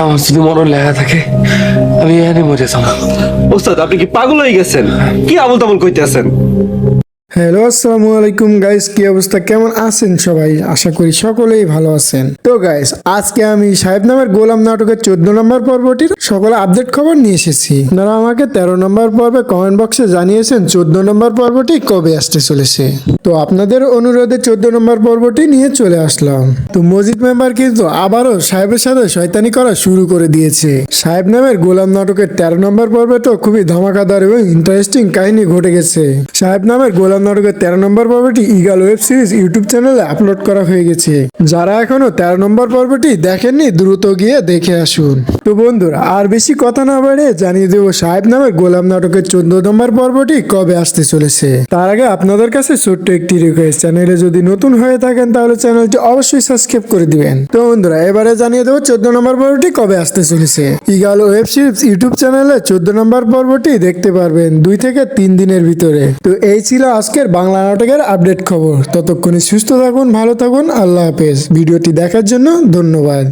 আমার যদি মরণ লেখা থাকে, আমি এখানে মরে যাব। ওস্তাদ, আপনি কি পাগল হয়ে গেছেন? কি আবল তাবল কইতেছেন? হ্যালো আসসালামু আলাইকুম। গাইস কি অবস্থা? কেমন আছেন সবাই? আশা করি সকলেই ভালো আছেন। তো গাইস আজকে আমি সাহেব নামের গোলাম নাটকের চোদ্দ নম্বর পর্বটির সকলে আপডেট খবর নিয়ে এসেছি। আপনারা আমাকে তেরো নম্বর পর্বে কমেন্ট বক্সে জানিয়েছেন চোদ্দ নম্বর পর্বটি কবে আসতে চলেছে। তো আপনাদের অনুরোধে চোদ্দ নম্বর পর্বটি নিয়ে চলে আসলাম। তো মসজিদ মেম্বার কিন্তু আবারও সাহেবের সাথে শয়তানি করা শুরু করে দিয়েছে। সাহেব নামের গোলাম নাটকের তেরো নম্বর পর্বে তো খুবই ধামাকাদার এবং ইন্টারেস্টিং কাহিনী ঘটে গেছে। সাহেব নামের গোলাম নাটকের তেরো নম্বর পর্বটি ইগাল ওয়েব সিরিজ ইউটিউব চ্যানেলে আপলোড করা হয়ে গেছে। যারা এখনও তেরো নম্বর পর্বটি দেখেননি, দ্রুত গিয়ে দেখে আসুন। তো বন্ধুরা, আর বেশি কথা না বাড়ে জানিয়ে দেবো সাহেব নামের গোলাম নাটকের চোদ্দ নম্বর পর্বটি কবে আসতে চলেছে। তার আগে আপনাদের কাছে ছোট্ট একটি রিকোয়েস্ট চ্যানেলে যদি নতুন হয়ে থাকেন তাহলে চ্যানেলটি অবশ্যই সাবস্ক্রাইব করে দিবেন। তো বন্ধুরা, এবারে জানিয়ে দেবো চোদ্দ নম্বর পর্বটি কবে আসতে চলেছে। ইগাল ওয়েব সিরিজ ইউটিউব চ্যানেলে চোদ্দ নম্বর পর্বটি দেখতে পারবেন দুই থেকে তিন দিনের ভিতরে। তো এই ছিল আজকের বাংলা নাটকের আপডেট খবর। ততক্ষণে সুস্থ থাকুন, ভালো থাকুন, আল্লাহ হাফেজ। ভিডিওটি দেখার জন্য ধন্যবাদ।